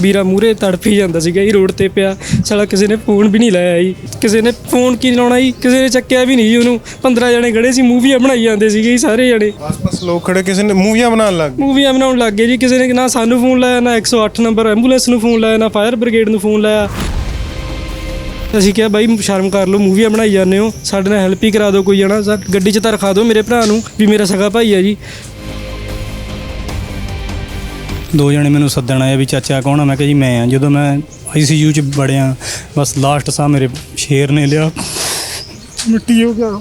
ਵੀਰਾ ਮੂਰੇ ਤੜਫੀ ਜਾਂਦਾ ਸੀਗਾ ਜੀ ਰੋਡ ਤੇ ਪਿਆ। ਸਾਲਾ ਕਿਸੇ ਨੇ ਫੋਨ ਵੀ ਨਹੀਂ ਲਾਇਆ ਜੀ। ਕਿਸੇ ਨੇ ਫੋਨ ਕੀ ਲਾਉਣਾ ਜੀ? ਕਿਸੇ ਨੇ ਚੱਕਿਆ ਵੀ ਨਹੀਂ ਜੀ ਉਹਨੂੰ। 15 ਜਣੇ ਖੜੇ ਸੀ ਮੂਵੀਆਂ ਬਣਾਈ ਜਾਂਦੇ ਸੀਗੇ ਜੀ ਸਾਰੇ ਜਣੇ। ਆਸ-ਪਾਸ ਲੋਕ ਖੜੇ ਕਿਸੇ ਨੇ ਮੂਵੀਆਂ ਬਣਾਉਣ ਲੱਗ ਗਏ। ਮੂਵੀਆਂ ਬਣਾਉਣ ਲੱਗ ਗਏ ਜੀ। ਕਿਸੇ ਨੇ ਨਾ ਸਾਨੂੰ ਫੋਨ ਲਾਇਆ ਨਾ 108 ਨੰਬਰ ਐਂਬੂਲੈਂਸ ਨੂੰ ਫੋਨ ਲਾਇਆ ਨਾ ਫਾਇਰ ਬ੍ਰਿਗੇਡ ਨੂੰ ਫੋਨ ਲਾਇਆ। ਅਸੀਂ ਕਿਹਾ ਬਾਈ ਸ਼ਰਮ ਕਰ ਲਓ ਮੂਵੀਆਂ ਬਣਾਈ ਜਾਂਦੇ ਹੋ। ਸਾਡੇ ਨਾਲ ਹੈਲਪ ਹੀ ਕਰਾ ਦਿਓ ਕੋਈ ਜਣਾ। ਗੱਡੀ 'ਚ ਤਾਂ ਰਖਾ ਦਿਓ ਮੇਰੇ ਭਰਾ ਨੂੰ ਵੀ ਮੇਰਾ ਸਗਾ ਭਾਈ ਆ ਜੀ। ਦੋ ਜਣੇ ਮੈਨੂੰ ਸੱਦਣ ਆਏ ਵੀ ਚਾਚਾ ਕੌਣ ਆ? ਮੈਂ ਕਿਹਾ ਜੀ ਮੈਂ ਆ। ਜਦੋਂ ਮੈਂ ਆਈਸੀਯੂ ਚ ਵੜਿਆ ਬਸ ਲਾਸਟ ਸਾਹ ਮੇਰੇ ਸ਼ੇਰ ਨੇ ਲਿਆ। ਮਿੱਟੀ ਹੋ ਗਿਆ।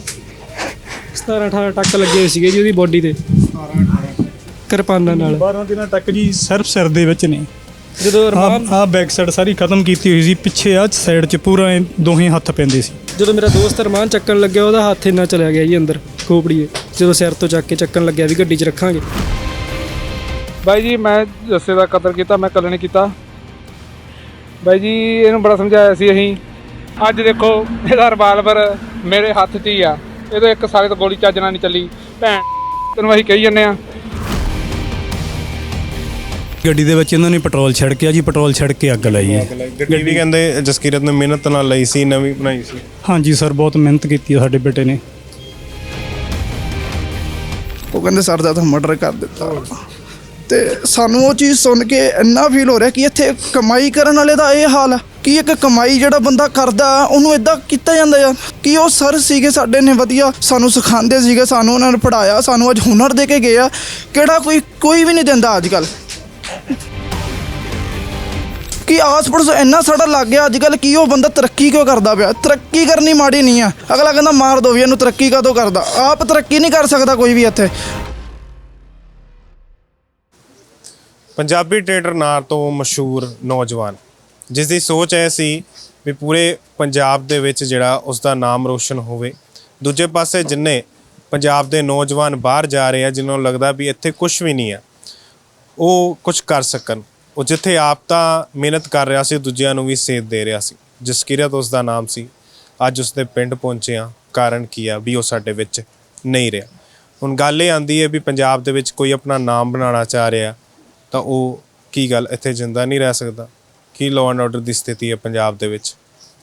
17 18 ਟੱਕ ਲੱਗੇ ਹੋਏ ਸੀਗੇ ਜੀ ਉਹਦੀ ਬੋਡੀ ਤੇ। ਕਿਰਪਾਨਾਂ ਨਾਲ। 12 ਦਿਨਾਂ ਤੱਕ ਜੀ ਸਿਰਫ ਸਿਰ ਦੇ ਵਿੱਚ ਨੇ। ਜਦੋਂ ਅਰਮਾਨ ਆ ਬੈਕ ਸਾਈਡ ਸਾਰੀ ਖਤਮ ਕੀਤੀ ਹੋਈ ਸੀ। ਪਿੱਛੇ ਆ ਸਾਈਡ ਚ ਪੂਰਾ ਦੋਹੇ ਹੱਥ ਪੈਂਦੇ ਸੀ। ਜਦੋਂ ਮੇਰਾ ਦੋਸਤ ਅਰਮਾਨ ਚੱਕਣ ਲੱਗਿਆ ਉਹਦਾ ਹੱਥ ਇੰਨਾ ਚਲਿਆ ਗਿਆ ਜੀ ਅੰਦਰ ਖੋਪੜੀ ਦੇ ਜਦੋਂ ਸਿਰ ਤੋਂ ਚੱਕ ਕੇ ਚੱਕਣ ਲੱਗਿਆ ਵੀ ਗੱਡੀ 'ਚ ਰੱਖਾਂਗੇ। ਬਾਈ ਜੀ ਮੈਂ ਜੱਸੇ ਦਾ ਕਤਲ ਕੀਤਾ ਮੈਂ ਕੱਲੇ ਨੇ ਕੀਤਾ। ਬਾਈ ਜੀ ਇਹਨੂੰ ਬੜਾ ਸਮਝਾਇਆ ਸੀ ਅਸੀਂ। ਅੱਜ ਦੇਖੋ ਇਹਦਾ ਰਿਵਾਲਵਰ ਮੇਰੇ ਹੱਥ 'ਚ ਹੀ ਆ। ਇਹਦੇ ਇੱਕ ਸਾਲੇ ਤੋਂ ਗੋਲੀ ਚੱਜ ਨਾਲ ਨਹੀਂ ਚੱਲੀ। ਭੈਣ ਤੈਨੂੰ ਅਸੀਂ ਕਹੀ ਜੰਨੇ ਆ। ਗੱਡੀ ਦੇ ਵਿੱਚ ਇਹਨਾਂ ਨੇ ਪੈਟਰੋਲ ਛਿੜਕਿਆ ਜੀ ਪੈਟਰੋਲ ਛਿੜਕ ਕੇ ਅੱਗ ਲਾਈ ਹੈ। ਗੱਡੀ ਵੀ ਕਹਿੰਦੇ ਜਸਕੀਰਤ ਨੇ ਮਿਹਨਤ ਨਾਲ ਲਈ ਸੀ ਨਵੀਂ ਬਣਾਈ ਸੀ। ਹਾਂਜੀ ਸਰ ਬਹੁਤ ਮਿਹਨਤ ਕੀਤੀ ਹੈ ਸਾਡੇ ਬੇਟੇ ਨੇ। ਉਹ ਕਹਿੰਦੇ ਸਰ ਦਾ ਤਾਂ ਮਰਡਰ ਕਰ ਦਿੱਤਾ। ਤੇ ਸਾਨੂੰ ਉਹ ਚੀਜ਼ ਸੁਣ ਕੇ ਇੰਨਾ ਫੀਲ ਹੋ ਰਿਹਾ ਕਿ ਇੱਥੇ ਕਮਾਈ ਕਰਨ ਵਾਲੇ ਦਾ ਇਹ ਹਾਲ ਆ, ਕਿ ਇੱਕ ਕਮਾਈ ਜਿਹੜਾ ਬੰਦਾ ਕਰਦਾ, ਉਹਨੂੰ ਇਦਾਂ ਕੀਤਾ ਜਾਂਦਾ ਯਾਰ ਕਿ ਉਹ ਸਰ ਸੀਗੇ ਸਾਡੇ ਨੇ ਵਧੀਆ, ਸਾਨੂੰ ਸਿਖਾਉਂਦੇ ਸੀਗੇ, ਸਾਨੂੰ ਉਹਨਾਂ ਨੇ ਪੜਾਇਆ ਸਾਨੂੰ ਅੱਜ ਹੁਨਰ ਦੇ ਕੇ ਗਏ ਆ, ਕਿਹੜਾ ਕੋਈ ਕੋਈ ਵੀ ਨਹੀਂ ਦਿੰਦਾ ਅੱਜ ਕੱਲ ਕਿ ਆਸ ਪੜੋਸ ਇੰਨਾ ਸਾਡਾ ਲੱਗ ਗਿਆ ਅੱਜ ਕੱਲ ਕੀ ਉਹ ਬੰਦਾ ਤਰੱਕੀ ਕਿਉਂ ਕਰਦਾ ਪਿਆ? ਤਰੱਕੀ ਕਰਨੀ ਮਾੜੀ ਨਹੀਂ ਆ। ਅਗਲਾ ਕਹਿੰਦਾ, ਮਾਰ ਦੋ ਵੀ, ਇਹਨੂੰ ਤਰੱਕੀ ਕਾਹਤੋਂ ਕਰਦਾ? ਆਪ ਤਰੱਕੀ ਨਹੀਂ ਕਰ ਸਕਦਾ ਕੋਈ ਵੀ ਇੱਥੇ। ਪੰਜਾਬੀ ਥੀਏਟਰ ਨਾਂ ਤੋਂ ਮਸ਼ਹੂਰ ਨੌਜਵਾਨ। ਜਿਸ ਦੀ ਸੋਚ ਐ ਸੀ ਵੀ ਪੂਰੇ ਪੰਜਾਬ ਦੇ ਵਿੱਚ ਜਿਹੜਾ ਉਸ ਦਾ ਨਾਮ ਰੋਸ਼ਨ ਹੋਵੇ। ਦੂਜੇ ਪਾਸੇ ਜਿੰਨੇ ਪੰਜਾਬ ਦੇ ਨੌਜਵਾਨ ਬਾਹਰ ਜਾ ਰਹੇ ਆ, ਜਿਨ੍ਹਾਂ ਨੂੰ ਲੱਗਦਾ ਵੀ ਇੱਥੇ ਕੁਝ ਵੀ ਨਹੀਂ ਆ, ਉਹ ਕੁਝ ਕਰ ਸਕਣ। ਉਹ ਜਿੱਥੇ ਆਪ ਤਾਂ ਮਿਹਨਤ ਕਰ ਰਿਹਾ ਸੀ, ਦੂਜਿਆਂ ਨੂੰ ਵੀ ਸੇਧ ਦੇ ਰਿਹਾ ਸੀ। ਜਸਕੀਰਤ ਉਸ ਦਾ ਨਾਮ ਸੀ। ਅੱਜ ਉਸ ਦੇ ਪਿੰਡ ਪਹੁੰਚੇ ਆ ਕਾਰਨ ਕੀ ਆ? ਵੀ ਉਹ ਸਾਡੇ ਵਿੱਚ ਨਹੀਂ ਰਿਹਾ। ਹੁਣ ਗੱਲ ਇਹ ਆਂਦੀ ਹੈ ਵੀ ਪੰਜਾਬ ਦੇ ਵਿੱਚ ਕੋਈ ਆਪਣਾ ਨਾਮ ਬਣਾਉਣਾ ਚਾਹ ਰਿਹਾ। ਤਾਂ ਉਹ ਕੀ ਗੱਲ, ਇੱਥੇ ਜਿੰਦਾ ਨਹੀਂ ਰਹਿ ਸਕਦਾ? ਕੀ ਲਾਅ ਐਂਡ ਆਰਡਰ ਦੀ ਸਥਿਤੀ ਹੈ ਪੰਜਾਬ ਦੇ ਵਿੱਚ?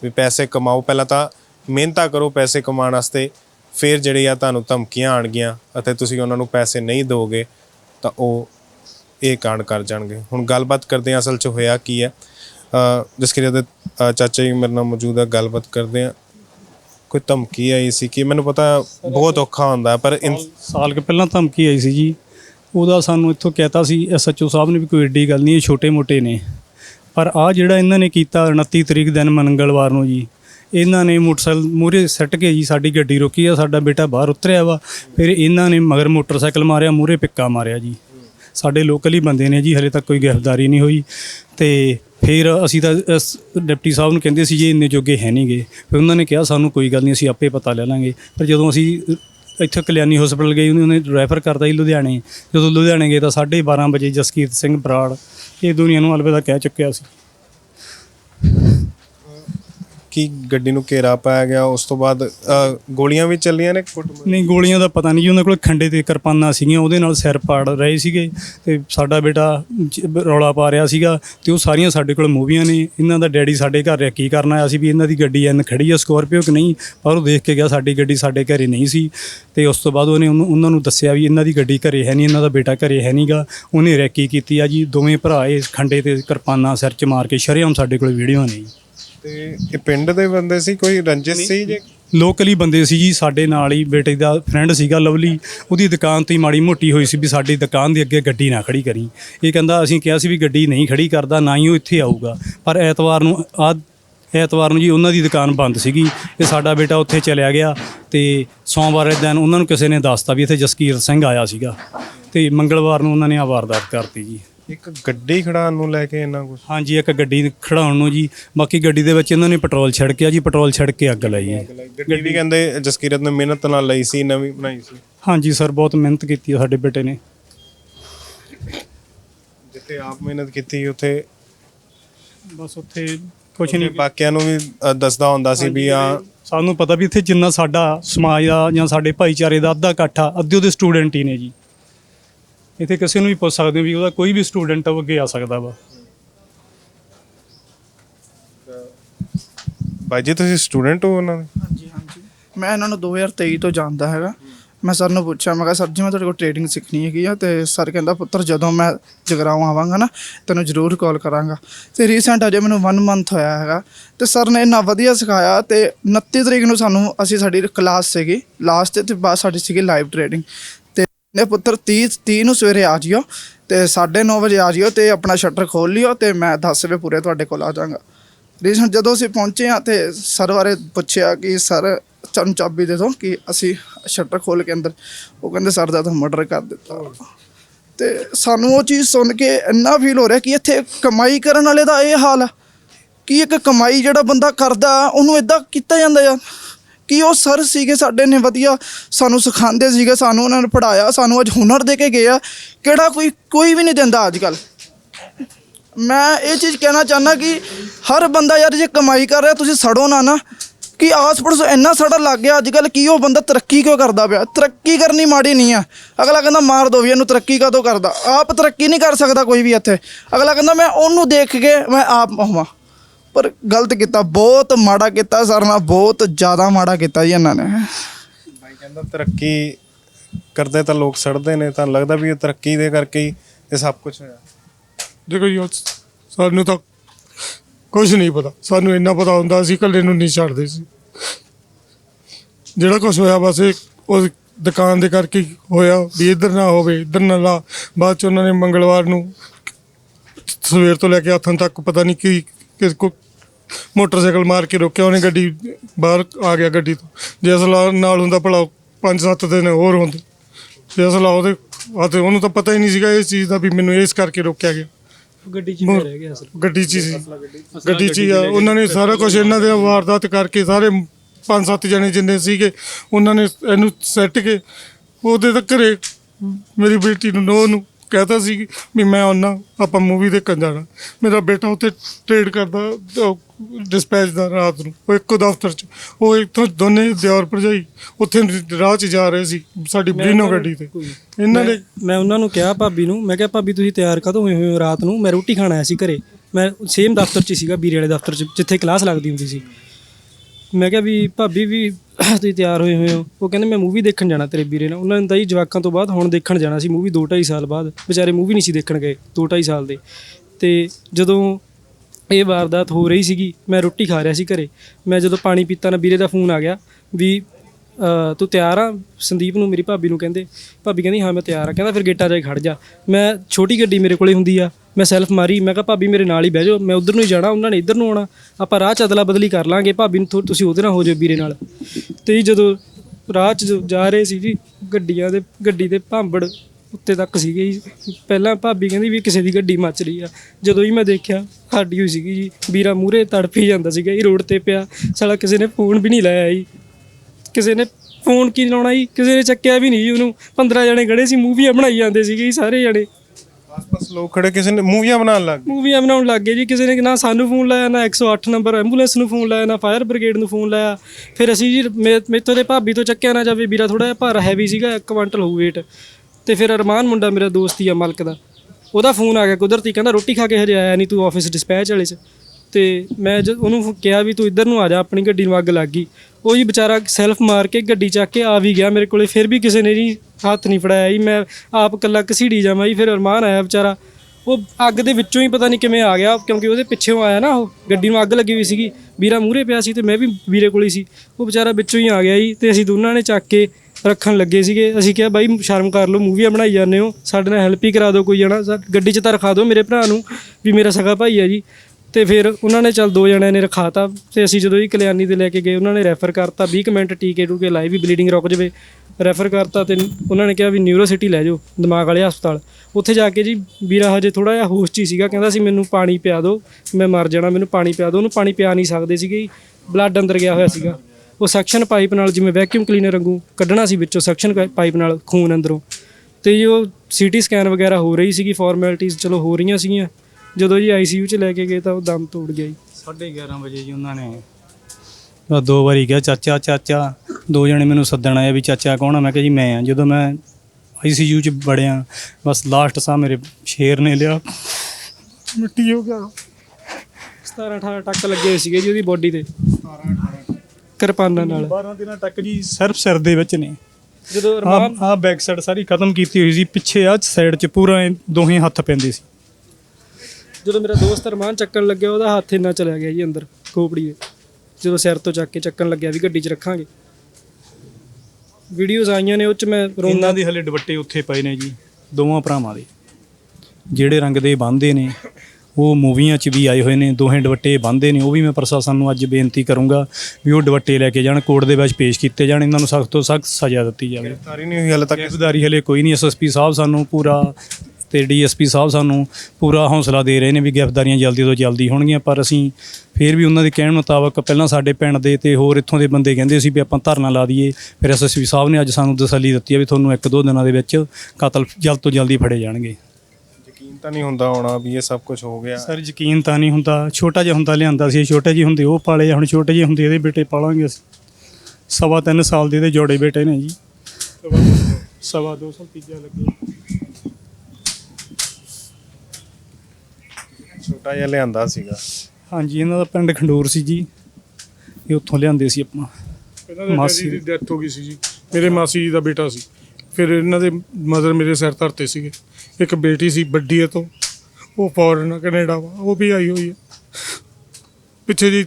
ਵੀ ਪੈਸੇ ਕਮਾਓ, ਪਹਿਲਾਂ ਤਾਂ ਮਿਹਨਤਾਂ ਕਰੋ ਪੈਸੇ ਕਮਾਉਣ ਵਾਸਤੇ, ਫਿਰ ਜਿਹੜੇ ਆ ਤੁਹਾਨੂੰ ਧਮਕੀਆਂ ਆਣਗੀਆਂ ਅਤੇ ਤੁਸੀਂ ਉਹਨਾਂ ਨੂੰ ਪੈਸੇ ਨਹੀਂ ਦਿਓਗੇ ਤਾਂ ਉਹ ਇਹ ਕਾਂਡ ਕਰ ਜਾਣਗੇ। ਹੁਣ ਗੱਲਬਾਤ ਕਰਦੇ ਹਾਂ, ਅਸਲ 'ਚ ਹੋਇਆ ਕੀ ਹੈ। ਜਿਸ ਜਸਕੀਰਤ ਦੇ ਚਾਚਾ ਜੀ ਮੇਰੇ ਨਾਲ ਮੌਜੂਦ ਹੈ, ਗੱਲਬਾਤ ਕਰਦੇ ਹਾਂ। ਕੋਈ ਧਮਕੀ ਆਈ ਸੀ ਕਿ? ਮੈਨੂੰ ਪਤਾ ਬਹੁਤ ਔਖਾ ਹੁੰਦਾ, ਪਰ ਸਾਲ ਕੇ ਪਹਿਲਾਂ ਧਮਕੀ ਆਈ ਸੀ ਜੀ। ਉਹਦਾ ਸਾਨੂੰ ਇੱਥੋਂ ਕਹਿਤਾ ਸੀ ਐਸਐਚਓ ਸਾਹਿਬ ਨੇ ਵੀ ਕੋਈ ਏਡੀ ਗੱਲ ਨਹੀਂ, ਇਹ ਛੋਟੇ ਮੋਟੇ ਨੇ। ਪਰ ਆ ਜਿਹੜਾ ਇਹਨਾਂ ਨੇ ਕੀਤਾ 29 ਤਰੀਕ ਦਿਨ ਮੰਗਲਵਾਰ ਨੂੰ ਜੀ, ਇਹਨਾਂ ਨੇ ਮੋਟਰਸਾਈਕਲ, ਮੂਹਰੇ ਸੱਟ ਕੇ ਜੀ, ਸਾਡੀ ਗੱਡੀ ਰੋਕੀ ਆ, ਸਾਡਾ ਬੇਟਾ ਬਾਹਰ ਉਤਰਿਆ ਵਾ, ਫਿਰ ਇਹਨਾਂ ਨੇ ਮਗਰ ਮੋਟਰਸਾਈਕਲ ਮਾਰਿਆ, ਮੂਹਰੇ ਪਿੱਕਾ ਮਾਰਿਆ ਜੀ। ਸਾਡੇ ਲੋਕਲ ਹੀ ਬੰਦੇ ਨੇ ਜੀ, ਹਲੇ ਤੱਕ ਕੋਈ ਗ੍ਰਿਫਤਾਰੀ ਨਹੀਂ ਹੋਈ। ਤੇ ਫਿਰ ਅਸੀਂ ਤਾਂ ਇਸ ਡਿਪਟੀ ਸਾਹਿਬ ਨੂੰ ਕਹਿੰਦੇ ਸੀ ਜੀ, ਇੰਨੇ ਜੋਗੇ ਹੈ ਨਹੀਂਗੇ ਫਿਰ ਉਹਨਾਂ ਨੇ ਕਿਹਾ, ਸਾਨੂੰ ਕੋਈ ਗੱਲ ਨਹੀਂ, ਅਸੀਂ ਆਪੇ ਪਤਾ ਲੈ ਲਾਂਗੇ। ਪਰ ਜਦੋਂ ਅਸੀਂ ਇੱਥੇ ਕਲਿਆਣੀ ਹਸਪੀਟਲ ਗਈ, ਉਹਨੇ ਰੈਫਰ ਕਰਤਾ ਜੀ ਲੁਧਿਆਣੇ। ਜਦੋਂ ਲੁਧਿਆਣੇ ਗਏ ਤਾਂ 12:30 ਵਜੇ ਜਸਕੀਰਤ ਸਿੰਘ ਬਰਾੜ ਇਹ ਦੁਨੀਆ ਨੂੰ ਅਲਵਿਦਾ ਕਹਿ ਚੁੱਕਿਆ ਸੀ। ਕੀ ਗੱਡੀ ਨੂੰ ਘੇਰਾ ਪਾਇਆ ਗਿਆ ਉਸ ਤੋਂ ਬਾਅਦ ਅ, ਗੋਲੀਆਂ ਵੀ ਚੱਲੀਆਂ ਨੇ? ਕੁੱਟ- ਨਹੀਂ ਗੋਲੀਆਂ ਦਾ ਪਤਾ ਨਹੀਂ ਜੀ ਉਹਨਾਂ ਕੋਲ ਖੰਡੇ ਤੇ ਕਿਰਪਾਨਾਂ ਸੀਗੀਆਂ ਉਹਦੇ ਨਾਲ ਸਿਰ ਪਾੜ ਰਹੇ ਸੀਗੇ ਤੇ ਸਾਡਾ ਬੇਟਾ ਜ- ਰੌਲਾ ਪਾ ਰਿਹਾ ਸੀਗਾ ਤੇ ਉਹ ਸਾਰੀਆਂ ਸਾਡੇ ਕੋਲ ਮੂਵੀਆਂ ਨੇ। ਇਹਨਾਂ ਦਾ ਡੈਡੀ ਸਾਡੇ ਘਰ ਰਿਆ ਕੀ ਕਰਨ ਆਇਆ ਸੀ ਵੀ ਇਹਨਾਂ ਦੀ ਗੱਡੀ ਐਨ ਖੜੀ ਆ ਸਕੋਰਪੀਓ ਕਿ ਨਹੀਂ? ਪਰ ਉਹ ਦੇਖ ਕੇ ਗਿਆ ਸਾਡੀ ਗੱਡੀ ਸਾਡੇ ਘਰੇ ਨਹੀਂ ਸੀ ਤੇ ਉਸ ਤੋਂ ਬਾਅਦ ਉਹਨੇ ਉਹਨੂੰ- ਉਹਨਾਂ ਨੂੰ ਦੱਸਿਆ ਵੀ ਇਹਨਾਂ ਦੀ ਗੱਡੀ ਘਰੇ ਹੈ ਨਹੀਂ ਇਹਨਾਂ ਦਾ ਬੇਟਾ ਘਰੇ ਹੈ ਨਹੀਂਗਾ ਉਹਨੇ ਰੈਕੀ ਕੀਤੀ ਆ ਜੀ ਦੋਵੇਂ ਭਰਾ ਇਹ ਖੰਡੇ ਤੇ ਕਿਰਪਾਨਾਂ ਸਿਰ 'ਚ ਮਾਰ ਕੇ ਸ਼ਰੇਆਮ ਸਾਡੇ ਕੋਲ ਵੀਡੀਓ ਨੇ ਜੀ। ਤੇ ਇਹ ਪਿੰਡ ਦੇ ਬੰਦੇ ਸੀ ਕੋਈ ਰੰਜਿਸ਼ ਸੀ ਜੇ? ਲੋਕਲੀ ਬੰਦੇ ਸੀ ਜੀ ਸਾਡੇ ਨਾਲ ਹੀ ਬੇਟੇ ਦਾ ਫਰੈਂਡ ਸੀਗਾ ਲਵਲੀ ਉਹਦੀ ਦੁਕਾਨ ਤੇ ਮਾੜੀ ਮੋਟੀ ਹੋਈ ਸੀ ਵੀ ਸਾਡੀ ਦੁਕਾਨ ਦੇ ਅੱਗੇ ਗੱਡੀ ਨਾ ਖੜੀ ਕਰੀ। ਇਹ ਕਹਿੰਦਾ ਅਸੀਂ ਕਿਹਾ ਸੀ ਵੀ ਗੱਡੀ ਨਹੀਂ ਖੜੀ ਕਰਦਾ ਨਾ ਹੀ ਉਹ ਇੱਥੇ ਆਊਗਾ। ਪਰ ਐਤਵਾਰ ਨੂੰ ਆ ਐਤਵਾਰ ਨੂੰ ਜੀ ਉਹਨਾਂ ਦੀ ਦੁਕਾਨ ਬੰਦ ਸੀਗੀ ਤੇ ਸਾਡਾ ਬੇਟਾ ਉੱਥੇ ਚਲਿਆ ਗਿਆ ਤੇ ਸੋਮਵਾਰ ਦੇ ਦਿਨ ਉਹਨਾਂ ਨੂੰ ਕਿਸੇ ਨੇ ਦੱਸਤਾ ਵੀ ਇੱਥੇ ਜਸਕੀਰ ਸਿੰਘ ਆਇਆ ਸੀਗਾ। ਤੇ ਮੰਗਲਵਾਰ ਨੂੰ ਉਹਨਾਂ ਨੇ ਆ ਵਾਰਦਾਤ ਕਰਤੀ ਜੀ। ਇੱਕ ਗੱਡੀ ਖੜਾਉਣ ਨੂੰ ਲੈ ਕੇ ਇੰਨਾ ਕੁਝ ਹਾਂਜੀ ਇੱਕ ਗੱਡੀ ਖੜਾਉਣ ਨੂੰ ਜੀ। ਬਾਕੀ ਗੱਡੀ ਦੇ ਵਿੱਚ ਇਹਨਾਂ ਨੇ ਪੈਟਰੋਲ ਛਿੜਕਿਆ ਜੀ ਪੈਟਰੋਲ ਛਿੜਕ ਕੇ ਅੱਗ ਲਾਈ ਹੈ। ਗੱਡੀ ਵੀ ਕਹਿੰਦੇ ਜਸਕੀਰਤ ਨੇ ਮਿਹਨਤ ਨਾਲ ਲਈ ਸੀ ਨਵੀਂ ਬਣਾਈ ਸੀ। ਹਾਂਜੀ ਸਰ ਬਹੁਤ ਮਿਹਨਤ ਕੀਤੀ ਹੈ ਸਾਡੇ ਬੇਟੇ ਨੇ। ਜਿੱਥੇ ਆਪ ਮਿਹਨਤ ਕੀਤੀ ਉੱਥੇ ਬਸ ਉੱਥੇ ਕੁਛ ਨਹੀਂ। ਬਾਕੀਆਂ ਨੂੰ ਵੀ ਅ, ਦੱਸਦਾ ਹੁੰਦਾ ਸੀ ਵੀ ਆ ਸਾਨੂੰ ਪਤਾ ਵੀ ਇੱਥੇ ਜਿੰਨਾ ਸਾਡਾ ਸਮਾਜ ਦਾ ਜਾਂ ਸਾਡੇ ਭਾਈਚਾਰੇ ਦਾ ਅੱਧਾ ਇਕੱਠਾ ਅੱਧੇ ਉਹਦੇ ਸਟੂਡੈਂਟ ਹੀ ਨੇ ਜੀ। ਇੱਥੇ ਕਿਸੇ ਨੂੰ ਵੀ ਪੁੱਛ ਸਕਦੇ ਹੋ ਵੀ ਉਹਦਾ ਕੋਈ ਵੀ ਸਟੂਡੈਂਟ ਉਹ ਅੱਗੇ ਆ ਸਕਦਾ ਵਾ। ਬਾਈ ਜੀ ਤੁਸੀਂ ਸਟੂਡੈਂਟ ਹੋ ਉਹਨਾਂ ਦੇ? ਹਾਂਜੀ ਹਾਂਜੀ। ਮੈਂ ਇਹਨਾਂ ਨੂੰ 2023 ਤੋਂ ਜਾਣਦਾ ਹੈਗਾ। ਮੈਂ ਸਰ ਨੂੰ ਪੁੱਛਿਆ ਮੈਂ ਕਿਹਾ ਸਰ ਜੀ ਮੈਂ ਤੁਹਾਡੇ ਕੋਲ ਟ੍ਰੇਡਿੰਗ ਸਿੱਖਣੀ ਹੈਗੀ ਆ ਤੇ ਸਰ ਕਹਿੰਦਾ ਪੁੱਤਰ ਜਦੋਂ ਮੈਂ ਜਗਰਾਉਂ ਆਵਾਂਗਾ ਨਾ ਤੈਨੂੰ ਜ਼ਰੂਰ ਕਾਲ ਕਰਾਂਗਾ। ਤੇ ਰੀਸੈਂਟ ਅਜੇ ਮੈਨੂੰ 1 ਮੰਥ ਹੋਇਆ ਹੈਗਾ। ਤੇ ਸਰ ਨੇ ਇੰਨਾ ਵਧੀਆ ਸਿਖਾਇਆ ਤੇ 29 ਤਰੀਕ ਨੂੰ ਸਾਨੂੰ ਅਸੀਂ ਸਾਡੀ ਕਲਾਸ ਸੀਗੀ ਲਾਸਟ ਤੇ ਬਾਅਦ ਸਾਡੀ ਸੀਗੀ ਲਾਈਵ ਟ੍ਰੇਡਿੰਗ ਨੇ ਪੁੱਤਰ 30 30 ਨੂੰ ਸਵੇਰੇ ਆ ਜਿਓ ਤੇ 9:30 ਵਜੇ ਆ ਜਿਓ ਤੇ ਆਪਣਾ ਸ਼ਟਰ ਖੋਲ ਲਿਓ ਤੇ ਮੈਂ 10 ਵਜੇ ਪੂਰੇ ਤੁਹਾਡੇ ਕੋਲ ਆ ਜਾਵਾਂਗਾ। ਰੀਸੈਂਟ ਜਦੋਂ ਅਸੀਂ ਪਹੁੰਚੇ ਆ ਤੇ ਸਰ ਬਾਰੇ ਪੁੱਛਿਆ ਕਿ ਸਰ ਸਾਨੂੰ ਚਾਬੀ ਦੇ ਦਿਓ ਕਿ ਅਸੀਂ ਸ਼ਟਰ ਖੋਲ ਕੇ ਅੰਦਰ, ਉਹ ਕਹਿੰਦੇ ਸਰ ਦਾ ਤਾਂ ਮਰਡਰ ਕਰ ਦਿੱਤਾ। ਤੇ ਸਾਨੂੰ ਉਹ ਚੀਜ਼ ਸੁਣ ਕੇ ਇੰਨਾ ਫੀਲ ਹੋ ਰਿਹਾ ਕਿ ਇੱਥੇ ਕਮਾਈ ਕਰਨ ਵਾਲੇ ਦਾ ਇਹ ਹਾਲ ਆ। ਕਿ ਇੱਕ ਕਮਾਈ ਜਿਹੜਾ ਬੰਦਾ ਕਰਦਾ, ਉਹਨੂੰ ਇਦਾਂ ਕੀਤਾ ਜਾਂਦਾ ਯਾਰ ਕਿ ਉਹ ਸਰ ਸੀਗੇ ਸਾਡੇ ਨੇ, ਵਧੀਆ ਸਾਨੂੰ ਸਿਖਾਉਂਦੇ ਸੀਗੇ, ਸਾਨੂੰ ਉਹਨਾਂ ਨੇ ਪੜਾਇਆ ਸਾਨੂੰ ਅੱਜ ਹੁਨਰ ਦੇ ਕੇ ਗਏ ਆ। ਕਿਹੜਾ ਕੋਈ ਕੋਈ ਵੀ ਨਹੀਂ ਦਿੰਦਾ ਅੱਜ ਕੱਲ ਮੈਂ ਇਹ ਚੀਜ਼ ਕਹਿਣਾ ਚਾਹੁੰਦਾ ਕਿ ਹਰ ਬੰਦਾ ਯਾਰ ਜੇ ਕਮਾਈ ਕਰ ਰਿਹਾ, ਤੁਸੀਂ ਸੜੋ ਨਾ ਨਾ, ਕਿ ਆਸ ਪੜੋਸ ਇੰਨਾ ਸੜਨ ਲੱਗ ਗਿਆ ਅੱਜ ਕੱਲ ਕੀ ਉਹ ਬੰਦਾ ਤਰੱਕੀ ਕਿਉਂ ਕਰਦਾ ਪਿਆ? ਤਰੱਕੀ ਕਰਨੀ ਮਾੜੀ ਨਹੀਂ ਆ। ਅਗਲਾ ਕਹਿੰਦਾ ਮਾਰ ਦੋ ਵੀ, ਇਹਨੂੰ ਤਰੱਕੀ ਕਦੋਂ ਕਰਦਾ? ਆਪ ਤਰੱਕੀ ਨਹੀਂ ਕਰ ਸਕਦਾ ਕੋਈ ਵੀ ਇੱਥੇ। ਅਗਲਾ ਕਹਿੰਦਾ ਮੈਂ ਉਹਨੂੰ ਦੇਖ ਕੇ ਮੈਂ ਆਪ ਹੋਵਾਂ। ਪਰ ਗਲਤ ਕੀਤਾ ਬਹੁਤ ਮਾੜਾ ਕੀਤਾ ਸਰ ਨਾਲ ਬਹੁਤ ਜ਼ਿਆਦਾ ਮਾੜਾ ਕੀਤਾ ਜੀ ਇਹਨਾਂ ਨੇ। ਬਾਈ ਕਹਿੰਦਾ ਤਰੱਕੀ ਕਰਦੇ ਤਾਂ ਲੋਕ ਸੜਦੇ ਨੇ ਤਾਂ ਲੱਗਦਾ ਵੀ ਇਹ ਤਰੱਕੀ ਦੇ ਕਰਕੇ ਹੀ ਇਹ ਸਭ ਕੁਝ ਹੋਇਆ। ਦੇਖੋ ਜੀ ਉਹ ਸਾਨੂੰ ਤਾਂ ਕੁਝ ਨਹੀਂ ਪਤਾ। ਸਾਨੂੰ ਇੰਨਾ ਪਤਾ ਹੁੰਦਾ ਅਸੀਂ ਇਕੱਲੇ ਨੂੰ ਨਹੀਂ ਛੱਡਦੇ ਸੀ। ਜਿਹੜਾ ਕੁਝ ਹੋਇਆ ਬਸ ਇਹ ਉਹ ਦੁਕਾਨ ਦੇ ਕਰਕੇ ਹੀ ਹੋਇਆ ਵੀ ਇੱਧਰ ਨਾ ਹੋਵੇ ਇੱਧਰ ਨਾ ਲਾ। ਬਾਅਦ ਚ ਉਹਨਾਂ ਨੇ ਮੰਗਲਵਾਰ ਨੂੰ ਸਵੇਰ ਤੋਂ ਲੈ ਕੇ ਹੱਥਾਂ ਤੱਕ ਪਤਾ ਨਹੀਂ ਕੀ ਕਿਸ ਕੋ ਮੋਟਰਸਾਈਕਲ ਮਾਰ ਕੇ ਰੋਕਿਆ ਉਹਨੇ ਗੱਡੀ ਬਾਹਰ ਆ ਗਿਆ ਗੱਡੀ ਤੋਂ। ਜੇ ਅਸਲਾ ਨਾਲ ਹੁੰਦਾ ਭਲਾ ਪੰਜ ਸੱਤ ਦਿਨ ਹੋਰ ਹੁੰਦੇ। ਜੇ ਅਸਲਾ ਉਹਦੇ ਆ ਤੇ ਉਹਨੂੰ ਤਾਂ ਪਤਾ ਹੀ ਨਹੀਂ ਸੀਗਾ ਇਸ ਚੀਜ਼ ਦਾ ਵੀ ਮੈਨੂੰ ਇਸ ਕਰਕੇ ਰੋਕਿਆ ਗਿਆ। ਗੱਡੀ 'ਚ ਹੀ ਰਹਿ ਗਿਆ ਅਸਲ। ਗੱਡੀ 'ਚ ਹੀ ਸੀ। ਗੱਡੀ 'ਚ। ਹੀ ਆ। ਉਹਨਾਂ ਨੇ ਸਾਰਾ ਕੁਝ ਇਹਨਾਂ ਦੇ ਵਾਰਦਾਤ ਕਰਕੇ ਸਾਰੇ ਪੰਜ ਸੱਤ ਜਣੇ ਜਿੰਨੇ ਸੀਗੇ ਉਹਨਾਂ ਨੇ ਇਹਨੂੰ ਸੱਟ ਕੇ ਉਹਦੇ ਤਾਂ ਘਰੇ ਮੇਰੀ ਬੇਟੀ ਨੂੰ ਨੋ ਨੂੰ ਕਹਤਾ ਸੀ ਵੀ ਮੈਂ ਆਉਣਾ ਆਪਾਂ ਮੂਵੀ ਦੇਖਣ ਜਾਣਾ। ਮੇਰਾ ਬੇਟਾ ਉੱਥੇ ਟ੍ਰੇਡ ਕਰਦਾ ਡਿਸਪੈਚ ਦਾ ਰਾਤ ਨੂੰ ਉਹ ਇੱਕੋ ਦਫ਼ਤਰ 'ਚ। ਉਹ ਇੱਥੋਂ ਦੋਨੇ ਦਿਓਰ ਭਰਜਾਈ ਉੱਥੇ ਰਾਹ 'ਚ ਜਾ ਰਹੇ ਸੀ ਸਾਡੀ ਬਰੀਨੋ ਗੱਡੀ ਤੇ। ਇਹਨਾਂ ਨੇ ਮੈਂ ਉਹਨਾਂ ਨੂੰ ਕਿਹਾ ਭਾਬੀ ਨੂੰ ਮੈਂ ਕਿਹਾ ਭਾਬੀ ਤੁਸੀਂ ਤਿਆਰ ਕਦੋਂ ਹੋਏ ਹੋਏ ਹੋ ਰਾਤ ਨੂੰ? ਮੈਂ ਰੋਟੀ ਖਾਣ ਆਇਆ ਸੀ ਘਰੇ। ਮੈਂ ਸੇਮ ਦਫ਼ਤਰ 'ਚ ਸੀਗਾ ਵੀਰੇ ਵਾਲੇ ਦਫ਼ਤਰ 'ਚ ਜਿੱਥੇ ਕਲਾਸ ਲੱਗਦੀ ਹੁੰਦੀ ਸੀ। ਮੈਂ ਕਿਹਾ ਵੀ ਭਾਬੀ ਵੀ ਤੁਸੀਂ ਤਿਆਰ ਹੋਏ ਹੋਏ ਹੋ। ਉਹ ਕਹਿੰਦੇ, ਮੈਂ ਮੂਵੀ ਦੇਖਣ ਜਾਣਾ ਤੇਰੇ ਵੀਰੇ ਨਾਲ। ਉਹਨਾਂ ਨੇ ਤਾਂ ਜੀ ਜਵਾਕਾਂ ਤੋਂ ਬਾਅਦ ਹੁਣ ਦੇਖਣ ਜਾਣਾ ਸੀ ਮੂਵੀ 2 2.5 ਸਾਲ ਬਾਅਦ। ਵਿਚਾਰੇ ਮੂਵੀ ਨਹੀਂ ਸੀ ਦੇਖਣ ਗਏ 2 2.5 ਸਾਲ ਦੇ। ਤੇ ਜਦੋਂ ਇਹ ਵਾਰਦਾਤ ਹੋ ਰਹੀ ਸੀਗੀ, ਮੈਂ ਰੋਟੀ ਖਾ ਰਿਹਾ ਸੀ ਘਰੇ। ਮੈਂ ਜਦੋਂ ਪਾਣੀ ਪੀਤਾ ਨਾ, ਵੀਰੇ ਦਾ ਫੋਨ ਆ ਗਿਆ ਵੀ ਅ, ਤੂੰ ਤਿਆਰ ਆ? ਸੰਦੀਪ ਨੂੰ ਮੇਰੀ ਭਾਬੀ ਨੂੰ ਕਹਿੰਦੇ ਭਾਬੀ ਕਹਿੰਦੀ ਹਾਂ ਮੈਂ ਤਿਆਰ ਆ। ਕਹਿੰਦਾ ਫਿਰ ਗੇਟਾਂ 'ਚ ਖੜ ਜਾ। ਮੈਂ ਛੋਟੀ ਗੱਡੀ ਮੇਰੇ ਕੋਲੇ ਹੁੰਦੀ ਆ ਮੈਂ ਸੈਲਫ ਮਾਰੀ ਮੈਂ ਕਿਹਾ ਭਾਬੀ ਮੇਰੇ ਨਾਲ ਹੀ ਬਹਿ ਜਾਓ ਮੈਂ ਉਧਰ ਨੂੰ ਹੀ ਜਾਣਾ ਉਹਨਾਂ ਨੇ ਇੱਧਰ ਨੂੰ ਆਉਣਾ। ਆਪਾਂ ਰਾਹ 'ਚ ਅਦਲਾ ਬਦਲੀ ਕਰ ਲਾਂਗੇ ਭਾਬੀ ਨੂੰ ਥੋ- ਤੁਸੀਂ ਉਹਦੇ ਨਾਲ ਹੋ ਜਾਓ ਵੀਰੇ ਨਾਲ। ਤੇ ਜੀ ਜਦੋਂ ਰਾਹ 'ਚ ਜਦੋਂ ਜਾ ਰਹੇ ਸੀ ਜੀ ਗੱਡੀਆਂ ਦੇ ਗੱਡੀ ਦੇ ਭਾਂਬੜ ਉੱਤੇ ਤੱਕ ਸੀਗੇ ਜੀ। ਪਹਿਲਾਂ ਭਾਬੀ ਕਹਿੰਦੀ ਵੀ ਕਿਸੇ ਦੀ ਗੱਡੀ ਮੱਚ ਰਹੀ ਆ। ਜਦੋਂ ਹੀ ਮੈਂ ਦੇਖਿਆ ਸਾਡੀ ਹੋਈ ਸੀਗੀ ਜੀ ਵੀਰਾ ਮੂਰੇ ਤੜਫੀ ਜਾਂਦਾ ਸੀਗਾ ਇਹ ਰੋਡ ਤੇ ਪਿਆ। ਸਾਲਾ ਕਿਸੇ ਨੇ ਫੋਨ ਵੀ ਨਹੀਂ ਲਾਇਆ ਜੀ। ਕਿਸੇ ਨੇ ਫੋਨ ਕੀ ਲਾਉਣਾ ਜੀ? ਕਿਸੇ ਨੇ ਚੱਕਿਆ ਵੀ ਨਹੀਂ ਜੀ ਉਹਨੂੰ। 15 ਜਣੇ ਖੜੇ ਸੀ ਮੂਵੀਆਂ ਬਣਾਈ ਜਾਂਦੇ ਸੀਗੇ ਜੀ ਸਾਰੇ ਜਣੇ। ਆਸ-ਪਾਸ ਲੋਕ ਖੜੇ ਕਿਸੇ ਨੇ ਮੂਵੀਆਂ ਬਣਾਉਣ ਲੱਗ ਗਏ? ਮੂਵੀਆਂ ਬਣਾਉਣ ਲੱਗ ਗਏ ਜੀ। ਕਿਸੇ ਨੇ ਨਾ ਸਾਨੂੰ ਫੋਨ ਲਾਇਆ ਨਾ 108 ਨੰਬਰ ਐਂਬੂਲੈਂਸ ਨੂੰ ਫੋਨ ਲਾਇਆ ਨਾ ਫਾਇਰ ਬ੍ਰਿਗੇਡ ਨੂੰ ਫੋਨ ਲਾਇਆ। ਫਿਰ ਅਸੀਂ ਜੀ ਮੇ- ਮੇਥੋਂ ਦੇ ਭਾਬੀ ਤੋਂ ਚੱਕਿਆ ਨਾ ਜਾਵੇ ਵੀਰਾ ਥੋੜਾ ਜਿਹਾ ਭਾਰਾ ਹੈਵੀ ਸੀਗਾ 1 ਕੁਇੰਟਲ ਹੋਊ weight ਤੇ ਫਿਰ ਅਰਮਾਨ ਮੁੰਡਾ ਮੇਰਾ ਦੋਸਤ ਹੀ ਆ ਮਲਕ ਦਾ। ਉਹਦਾ ਫੋਨ ਆ ਗਿਆ ਕੁਦਰਤੀ ਕਹਿੰਦਾ ਰੋਟੀ ਖਾ ਕੇ ਹਜੇ ਆਇਆ ਨਹੀਂ ਤੂੰ ਆਫਿਸ ਡਿਸਪੈਚ ਵਾਲੇ 'ਚ। ਤੇ ਮੈਂ ਜਦ ਉਹਨੂੰ ਕਿਹਾ ਵੀ ਤੂੰ ਇੱਧਰ ਨੂੰ ਆ ਜਾ, ਆਪਣੀ ਗੱਡੀ ਨੂੰ ਅੱਗ ਲੱਗ ਗਈ। ਉਹ ਜੀ ਵਿਚਾਰਾ ਸੈਲਫ ਮਾਰ ਕੇ ਗੱਡੀ ਚੱਕ ਕੇ ਆ ਵੀ ਗਿਆ ਮੇਰੇ ਕੋਲੇ, ਫਿਰ ਵੀ ਕਿਸੇ ਨੇ ਜੀ ਹੱਥ ਨਹੀਂ ਫੜਾਇਆ ਜੀ। ਮੈਂ ਆਪ ਇਕੱਲਾ ਘਸੀੜੀ ਜਾਵਾਂ ਜੀ, ਫਿਰ ਅਰਮਾਨ ਆਇਆ ਵਿਚਾਰਾ। ਉਹ ਅੱਗ ਦੇ ਵਿੱਚੋਂ ਹੀ ਪਤਾ ਨਹੀਂ ਕਿਵੇਂ ਆ ਗਿਆ, ਕਿਉਂਕਿ ਉਹਦੇ ਪਿੱਛੇੋਂ ਆਇਆ ਨਾ ਉਹ, ਗੱਡੀ ਨੂੰ ਅੱਗ ਲੱਗੀ ਹੋਈ ਸੀਗੀ। ਵੀਰਾ ਮੂਹਰੇ ਪਿਆ ਸੀ ਤੇ ਮੈਂ ਵੀ ਵੀਰੇ ਕੋਲ ਹੀ ਸੀ। ਉਹ ਵਿਚਾਰਾ ਵਿੱਚੋਂ ਹੀ ਆ ਗਿਆ ਜੀ ਤੇ ਅਸੀਂ ਦੋਨਾਂ ਨੇ ਚੱਕ ਕੇ ਰੱਖਣ ਲੱਗੇ ਸੀਗੇ। ਅਸੀਂ ਕਿਹਾ, ਬਾਈ, ਸ਼ਰਮ ਕਰ ਲਓ ਮੂਵੀਆਂ ਬਣਾਈ ਜਾਂਦੇ ਹੋ। ਸਾਡੇ ਨਾਲ ਹੈਲਪ ਹੀ ਕਰਾ ਦਿਓ ਕੋਈ ਜਣਾ। ਗੱਡੀ 'ਚ ਤਾਂ ਰਖਾ ਦਿਓ ਮੇਰੇ ਭਰਾ ਨੂੰ ਵੀ ਮੇਰਾ ਸਗਾ ਭਾਈ ਆ ਜੀ। ਤੇ ਫਿਰ ਉਹਨਾਂ ਨੇ ਚੱਲ ਦੋ ਜਣਿਆਂ ਨੇ ਰਖਾਤਾ ਤੇ ਅਸੀਂ ਜਦੋਂ ਹੀ ਕਲਿਆਣੀ ਦੇ ਲੈ ਕੇ ਗਏ, ਉਹਨਾਂ ਨੇ ਰੈਫਰ ਕਰਤਾ 20 ਕੁ ਮਿੰਟ ਟੀਕੇ ਟੂਕੇ ਲਾਏ ਵੀ ਬਲੀਡਿੰਗ ਰੁਕ ਜਾਵੇ, ਰੈਫਰ ਕਰਤਾ ਤੇ ਉਹਨਾਂ ਨੇ ਕਿਹਾ ਵੀ ਨਿਊਰੋ ਸਿਟੀ ਲੈ ਜਾਓ, ਦਿਮਾਗ ਵਾਲੇ ਹਸਪਤਾਲ। ਉੱਥੇ ਜਾ ਕੇ ਜੀ ਵੀਰਾ ਹਜੇ ਥੋੜਾ ਜਿਹਾ ਹੋਸ਼ 'ਚ ਹੀ ਸੀਗਾ, ਕਹਿੰਦਾ ਸੀ ਮੈਨੂੰ ਪਾਣੀ ਪਿਆ ਦਿਓ, ਮੈਂ ਮਰ ਜਾਣਾ, ਮੈਨੂੰ ਪਾਣੀ ਪਿਆ ਦਿਓ, ਉਹਨੂੰ ਪਾਣੀ ਪਿਆ ਨਹੀਂ ਸਕਦੇ ਸੀਗੇ ਬਲੱਡ ਅੰਦਰ ਗਿਆ ਹੋਇਆ ਸੀਗਾ। ਉਹ ਸੈਕਸ਼ਨ ਪਾਈਪ ਨਾਲ ਜਿਵੇਂ ਵੈਕਿਊਮ ਕਲੀਨਰ ਵਾਂਗੂ ਕੱਢਣਾ ਸੀ ਵਿੱਚੋਂ ਸੈਕਸ਼ਨ ਪਾਈਪ ਨਾਲ ਖੂਨ ਅੰਦਰੋਂ। ਤੇ ਜੀ ਉਹ ਸੀਟੀ ਸਕੈਨ ਵਗੈਰਾ ਹੋ ਰਹੀ ਸੀਗੀ ਫਾਰਮੈਲਿਟੀਜ਼ ਚਲੋ ਹੋ ਰਹੀਆਂ ਸੀਗੀਆਂ। ਜਦੋਂ ਜੀ ਆਈਸੀਯੂ 'ਚ ਲੈ ਕੇ ਗਏ ਤਾਂ ਉਹ ਦਮ ਤੋੜ ਗਿਆ ਜੀ। 11:30 ਵਜੇ ਜੀ ਉਹਨਾਂ ਨੇ ਮੈਂ ਦੋ ਵਾਰੀ ਕਿਹਾ ਚਾਚਾ ਚਾਚਾ ਦੋ ਜਣੇ ਮੈਨੂੰ ਸੱਦਣ ਆਏ ਵੀ ਚਾਚਾ ਕੌਣ ਆ? ਮੈਂ ਕਿਹਾ ਜੀ ਮੈਂ ਆ। ਜਦੋਂ ਮੈਂ ਆਈਸੀਯੂ ਚ ਵੜਿਆ ਬਸ ਲਾਸਟ ਸਾਹ ਮੇਰੇ ਸ਼ੇਰ ਨੇ ਲਿਆ। ਮਿੱਟੀ ਹੋ ਗਿਆ। 17 18 ਟੱਕ ਲੱਗੇ ਹੋਏ ਸੀਗੇ ਜੀ ਉਹਦੀ ਬੋਡੀ ਤੇ। 17 18 ਕਿਰਪਾਨਾਂ ਨਾਲ। 12 ਦਿਨਾਂ ਤੱਕ ਜੀ ਸਿਰਫ ਸਿਰ ਦੇ ਵਿੱਚ ਨੇ। ਜਦੋਂ ਆ ਰਮਾਨ ਆ ਬੈਕ ਸਾਈਡ ਸਾਰੀ ਖਤਮ ਕੀਤੀ ਹੋਈ ਸੀ। ਪਿੱਛੇ ਆ ਸਾਈਡ 'ਚ ਪੂਰਾ ਐਂ ਦੋਹੇ ਹੱਥ ਪੈਂਦੇ ਸੀ। ਜਦੋਂ ਮੇਰਾ ਦੋਸਤ ਰਮਾਨ ਚੱਕਣ ਲੱਗਿਆ ਉਹਦਾ ਹੱਥ ਇੰਨਾ ਚਲਿਆ ਗਿਆ ਜੀ ਅੰਦਰ ਖੋਪੜੀ ਦੇ ਜਦੋਂ ਸਿਰ ਤੋਂ ਚੱਕ ਕੇ ਚੱਕਣ ਲੱਗਿਆ ਵੀ ਗੱਡੀ 'ਚ ਰੱਖਾਂਗੇ। ਵੀਡੀਓਜ਼ ਆਈਆਂ ਨੇ ਉਹ 'ਚ ਮੈਂ ਰੋਂਦਾ ਉਹਨਾਂ ਦੇ ਹਲੇ ਦੁਪੱਟੇ ਉੱਥੇ ਪਏ ਨੇ ਜੀ ਦੋਵਾਂ ਭਰਾਵਾਂ ਦੇ। ਜਿਹੜੇ ਰੰਗ ਦੇ ਬੰਦੇ ਨੇ ਉਹ ਮੂਵੀਆਂ 'ਚ ਵੀ ਆਏ ਹੋਏ ਨੇ ਦੋਹੇ ਦੁਪੱਟੇ ਬੰਦੇ ਨੇ ਉਹ ਵੀ ਮੈਂ ਪ੍ਰਸ਼ਾਸਨ ਨੂੰ ਅੱਜ ਬੇਨਤੀ ਕਰੂੰਗਾ ਵੀ ਉਹ ਦੁਪੱਟੇ ਲੈ ਕੇ ਜਾਣ ਕੋਰਟ ਦੇ ਵਿੱਚ ਪੇਸ਼ ਕੀਤੇ ਜਾਣ ਇਹਨਾਂ ਨੂੰ ਸਖਤ ਤੋਂ ਸਖਤ ਸਜ਼ਾ ਦਿੱਤੀ ਜਾਵੇ। ਗ੍ਰਿਫਤਾਰੀ ਨਹੀਂ ਹੋਈ ਹਾਲੇ ਤੱਕ। ਗ੍ਰਿਫਤਾਰੀ ਹਲੇ ਕੋਈ ਨਹੀਂ ਐਸਐਸਪੀ ਸਾਹਿਬ ਸਾਨੂੰ ਪੂਰਾ ਤੇ ਡੀਐਸਪੀ ਸਾਹਿਬ ਸਾਨੂੰ ਪੂਰਾ ਹੌਸਲਾ ਦੇ ਰਹੇ ਨੇ ਵੀ ਗ੍ਰਿਫਤਾਰੀਆਂ ਜਲਦੀ ਤੋਂ ਜਲਦੀ ਹੋਣਗੀਆਂ ਪਰ ਅਸੀਂ ਫਿਰ ਵੀ ਉਹਨਾਂ ਦੇ ਕਹਿਣ ਮੁਤਾਬਕ ਪਹਿਲਾਂ ਸਾਡੇ ਪਿੰਡ ਦੇ ਤੇ ਹੋਰ ਇੱਥੋਂ ਦੇ ਬੰਦੇ ਕਹਿੰਦੇ ਸੀ ਵੀ ਆਪਾਂ ਧਰਨਾ ਲਾ ਦਈਏ। ਫਿਰ ਐਸਐਸਪੀ ਸਾਹਿਬ ਨੇ ਅੱਜ ਸਾਨੂੰ ਤਸੱਲੀ ਦਿੱਤੀ ਹੈ ਵੀ ਤੁਹਾਨੂੰ ਇੱਕ ਦੋ ਦਿਨਾਂ ਦੇ ਵਿੱਚ ਕਤਲ ਜਲਦ ਤੋਂ ਜਲਦੀ ਫੜੇ ਜਾਣਗੇ। ਯਕੀਨ ਤਾਂ ਨਹੀਂ ਹੁੰਦਾ ਹੋਣਾ ਵੀ ਇਹ ਸਭ ਕੁਝ ਹੋ ਗਿਆ। ਸਰ ਯਕੀਨ ਤਾਂ ਨਹੀਂ ਹੁੰਦਾ। ਛੋਟਾ ਜਿਹਾ ਹੁੰਦਾ ਲਿਆਂਦਾ ਸੀ ਛੋਟੇ ਜਿਹੇ ਹੁੰਦੇ ਉਹ ਪਾਲੇ ਹੁਣ ਛੋਟੇ ਜਿਹੇ ਹੁੰਦੇ ਇਹਦੇ ਬੇਟੇ ਪਾਲਾਂਗੇ ਅਸੀਂ। ਸਵਾ ਤਿੰਨ ਸਾਲ ਦੇ ਇਹਦੇ ਜੋੜੇ ਬੇਟੇ ਨੇ ਜੀ। ਸਵਾ ਦੋ ਸਾਲ ਤੀਜਾ ਲੱਗੇ। ਛੋਟਾ ਜਿਹਾ ਲਿਆਂਦਾ ਸੀਗਾ। ਹਾਂਜੀ ਇਹਨਾਂ ਦਾ ਪਿੰਡ ਖੰਡੂਰ ਸੀ ਜੀ। ਇਹ ਉੱਥੋਂ ਲਿਆਂਦੇ ਸੀ ਆਪਾਂ। ਇਹਨਾਂ ਦੇ ਮਾਸੀ ਦੀ ਡੈਥ ਹੋ ਗਈ ਸੀ ਜੀ। ਮੇਰੇ ਮਾਸੀ ਜੀ ਦਾ ਬੇਟਾ ਸੀ। ਫਿਰ ਇਹਨਾਂ ਦੇ ਮਦਰ ਮੇਰੇ ਸਿਰ ਧਰਤੇ ਸੀਗੇ। ਇੱਕ ਬੇਟੀ ਸੀ ਵੱਡੀ ਹੈ ਤੋਂ। ਉਹ ਫੋਰਨ ਕੈਨੇਡਾ ਵਾ। ਉਹ ਵੀ ਆਈ ਹੋਈ ਹੈ ਪਿੱਛੇ ਜੀ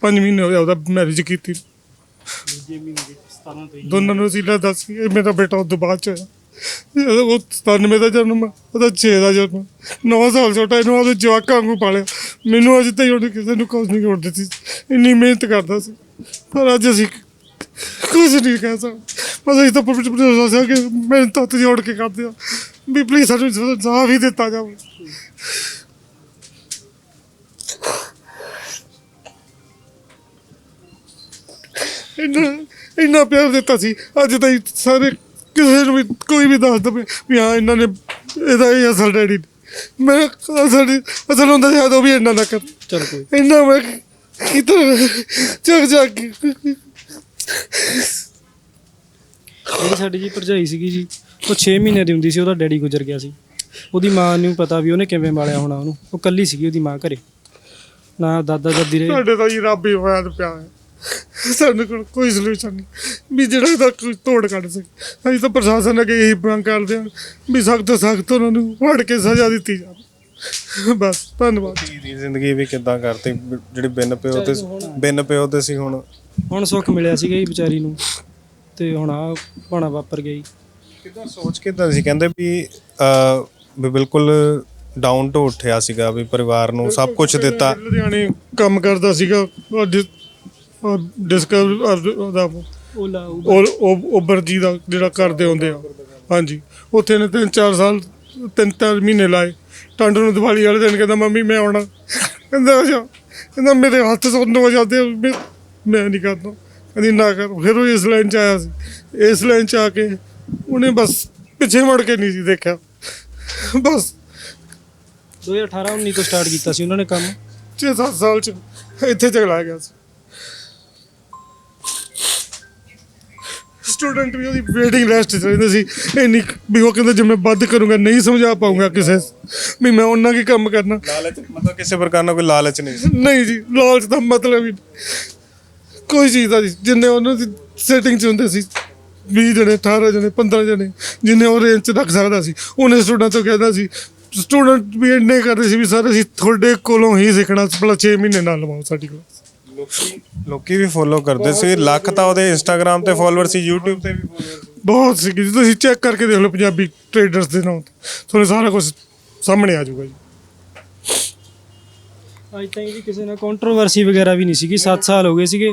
5 ਮਹੀਨੇ ਹੋਇਆ ਉਹਦਾ ਮੈਰਿਜ ਕੀਤੀ। ਦੋਨਾਂ ਨੂੰ ਸੀ ਦੱਸ ਇਹ ਮੇਰਾ ਬੇਟਾ ਉਹ ਤੋਂ ਬਾਅਦ ਚ ਹੋਇਆ ਇਹ ਉਹ 97 ਦਾ ਜਨਮ ਆ, ਉਹਦਾ 6 ਦਾ ਜਨਮ 9 ਸਾਲ ਛੋਟਾ ਇਹਨੂੰ ਉਹਦੇ ਜਵਾਕਾਂ ਵਾਂਗੂ ਪਾਲਿਆ। ਮੈਨੂੰ ਅਜੇ ਤਾਈਂ ਉਹਨੇ ਕਿਸੇ ਨੂੰ ਕੁਝ ਨਹੀਂ ਹੋਣ ਦਿੱਤੀ। ਇੰਨੀ ਮਿਹਨਤ ਕਰਦਾ ਸੀ। ਪਰ ਅੱਜ ਅਸੀਂ ਕੁਝ ਨਹੀਂ ਕਹਿ ਸਕਦੇ। ਬਸ ਅਸੀਂ ਤਾਂ ਪੁੱਛ ਪੁੱਛ ਕਿ ਮੈਂ ਤਾਂ ਜੋੜ ਕੇ ਕਰਦੇ ਆ ਵੀ ਪਲੀਜ਼ ਸਾਨੂੰ ਇਨਸਾਫ ਹੀ ਦਿੱਤਾ ਜਾਵੇ। ਇੰਨਾ ਇੰਨਾ ਪਿਆਰ ਦਿੱਤਾ ਸੀ। ਅੱਜ ਤਾਈਂ ਸਾਰੇ ਕਿਸੇ ਨੂੰ ਵੀ ਕੋਈ ਵੀ ਦੱਸ ਦਵੇ ਵੀ ਹਾਂ ਇਹਨਾਂ ਨੇ ਇਹਦਾ ਇਹ ਅਸਲ ਡੈਡੀ ਨੇ। ਮੈਂ ਅਸਲ ਅਸਲ ਹੁੰਦਾ ਸ਼ਾਇਦ ਉਹ ਵੀ ਇੰਨਾ ਨਾ ਕਰ। ਚਲ ਕੋਈ ਇੰਨਾ ਮੈਂ ਕਿਤੇ ਚੱਕ ਚੱਕ ਕੇ। ਜਿਹੜੀ ਸਾਡੀ ਜੀ ਭਰਜਾਈ ਸੀਗੀ ਜੀ ਉਹ 6 ਮਹੀਨੇ ਦੀ ਹੁੰਦੀ ਸੀ ਉਹਦਾ ਡੈਡੀ ਗੁਜ਼ਰ ਗਿਆ ਸੀ। ਉਹਦੀ ਮਾਂ ਨੂੰ ਪਤਾ ਵੀ ਉਹਨੇ ਕਿਵੇਂ ਪਾਲਿਆ ਹੋਣਾ ਉਹਨੂੰ। ਉਹ ਕੱਲੀ ਸੀਗੀ ਉਹਦੀ ਮਾਂ ਘਰੇ। ਨਾ ਦਾਦਾ ਦਾਦੀ ਰਹੇ। ਸਾਡੇ ਤਾਂ ਜੀ ਰੱਬ ਹੀ ਹੋਇਆ ਤੇ ਪਿਆ ਹੈ ਸਾਡੇ ਕੋਲ ਕੋਈ ਸੋਲੂਸ਼ਨ ਨਹੀਂ। ਵੀ ਜਿਹੜਾ ਇਹਦਾ ਕੋਈ ਤੋੜ ਕੱਢ ਸਕੇ। ਅਸੀਂ ਤਾਂ ਪ੍ਰਸ਼ਾਸਨ ਅੱਗੇ ਇਹੀ ਮੰਗ ਕਰਦੇ ਹਾਂ ਵੀ ਸਖਤ ਤੋਂ ਸਖਤ ਉਹਨਾਂ ਨੂੰ ਫੜ ਕੇ ਸਜ਼ਾ ਦਿੱਤੀ ਜਾਵੇ। ਬਸ ਧੰਨਵਾਦ। ਧੀ ਦੀ ਜ਼ਿੰਦਗੀ ਵੀ ਕਿੱਦਾਂ ਕਰਤੀ? ਜਿਹੜੀ ਬਿਨ ਪਿਓ ਤੇ ਬਿਨ ਪਿਓ ਤੇ ਸੀ ਹੁਣ। ਹੁਣ ਸੁੱਖ ਮਿਲਿਆ ਸੀਗਾ ਜੀ ਵਿਚਾਰੀ ਨੂੰ। ਤੇ ਹੁਣ ਆ ਭਾਣਾ ਵਾਪਰ ਗਿਆ ਜੀ। ਕਿੱਦਾਂ ਸੋਚ ਕਿੱਦਾਂ ਸੀ? ਕਹਿੰਦੇ ਵੀ ਅ ਵੀ ਬਿਲਕੁਲ ਡਾਊਨ ਟੂ ਉੱਠਿਆ ਸੀਗਾ ਵੀ ਪਰਿਵਾਰ ਨੂੰ ਸਭ ਕੁਝ ਦਿੱਤਾ। ਲੁਧਿਆਣੇ ਕੰਮ ਕਰਦਾ ਸੀਗਾ। ਡਿਸਕਵਰ ਦਾ ਓਲਾ ਉਬਰ ਜੀ ਦਾ ਜਿਹੜਾ ਕਰਦੇ ਹੁੰਦੇ ਆ। ਹਾਂਜੀ। ਉੱਥੇ ਨੇ ਤਿੰਨ ਚਾਰ ਸਾਲ ਤਿੰਨ ਚਾਰ ਮਹੀਨੇ ਲਾਏ। ਟੰਡ ਨੂੰ ਦੀਵਾਲੀ ਵਾਲੇ ਦਿਨ ਕਹਿੰਦਾ ਮੰਮੀ ਮੈਂ ਆਉਣਾ। ਕਹਿੰਦਾ ਅੱਛਾ। ਕਹਿੰਦਾ ਮੇਰੇ ਹੱਥ ਸੁਣਨ ਹੋ ਜਾਂਦੇ ਮੈਂ ਨਹੀਂ ਕਰਦਾ। ਕਹਿੰਦੀ ਨਾ ਕਰ। ਫਿਰ ਉਹ ਇਸ ਲਾਈਨ ਚ ਆਇਆ ਸੀ। ਇਸ ਲਾਈਨ ਚ ਆ ਕੇ ਉਹਨੇ ਬਸ ਪਿੱਛੇ ਮੁੜ ਕੇ ਨਹੀਂ ਸੀ ਦੇਖਿਆ। ਬਸ। 2018 19 ਤੋਂ ਸਟਾਰਟ ਕੀਤਾ ਸੀ ਉਹਨਾਂ ਨੇ ਕੰਮ। 6-7 ਸਾਲ ਚ ਇੱਥੇ ਚਲਾ ਗਿਆ ਸੀ। ਸਟੂਡੈਂਟ ਵੀ ਉਹਦੀ ਵੇਟਿੰਗ ਲਿਸਟ 'ਚ ਰਹਿੰਦੇ ਸੀ। ਇੰਨੀ ਵੀ ਉਹ ਕਹਿੰਦਾ ਜੇ ਮੈਂ ਵੱਧ ਕਰੂੰਗਾ ਨਹੀਂ ਸਮਝਾ ਪਾਉਂਗਾ ਕਿਸੇ ਵੀ ਮੈਂ ਉਹਨਾਂ ਕੀ ਕੰਮ ਕਰਨਾ। ਲਾਲਚ ਮਤਲਬ ਕਿਸੇ ਪ੍ਰਕਾਰ ਦਾ ਕੋਈ ਲਾਲਚ ਨਹੀਂ ਨਹੀਂ ਜੀ ਲਾਲਚ ਦਾ ਮਤਲਬ ਹੀ। ਕੋਈ ਚੀਜ਼ ਦਾ ਜੀ ਜਿੰਨੇ ਉਹਨਾਂ ਦੀ ਸੈਟਿੰਗ 'ਚ ਹੁੰਦੇ ਸੀ 20 ਜਣੇ 18 ਜਣੇ 15 ਜਣੇ ਜਿੰਨੇ ਉਹ ਰੇਂਜ 'ਚ ਰੱਖ ਸਕਦਾ ਸੀ ਉਹਨੇ ਸਟੂਡੈਂਟ ਤੋਂ ਕਹਿੰਦਾ ਸੀ ਸਟੂਡੈਂਟ ਵੀ ਇੰਨੇ ਕਰਦੇ ਸੀ ਵੀ ਸਾਰੇ ਅਸੀਂ ਤੁਹਾਡੇ ਕੋਲੋਂ ਹੀ ਸਿੱਖਣਾ ਭਲਾ 6 ਮਹੀਨੇ ਨਾਲ ਲਵਾਓ ਸਾਡੀ ਕੋਲ ਲੋਕੀ ਲੋਕੀ ਵੀ ਫੋਲੋ ਕਰਦੇ ਸੀ। ਲੱਖ ਤਾਂ ਉਹਦੇ ਇੰਸਟਾਗ੍ਰam ਤੇ ਫਾਲੋਅਰ ਸੀ YouTube ਤੇ ਵੀ follower ਬਹੁਤ ਸੀ ਜੀ ਤੁਸੀਂ ਚੈੱਕ ਕਰਕੇ ਦੇਖ ਲਓ ਪੰਜਾਬੀ ਟ੍ਰੇਡਰਸ ਦੇ ਨਾਮ ਤੇ ਤੁਹਾਨੂੰ ਸਾਰਾ ਕੁਝ ਸਾਹਮਣੇ ਆ ਜਾਊਗਾ ਜੀ। ਅੱਜ ਤਾਈਂ ਜੀ ਕਿਸੇ ਨਾਲ ਕੰਟਰੋਵਰਸੀ ਵਗੈਰਾ ਵੀ ਨਹੀਂ ਸੀਗੀ 7 ਸਾਲ ਹੋ ਗਏ ਸੀਗੇ।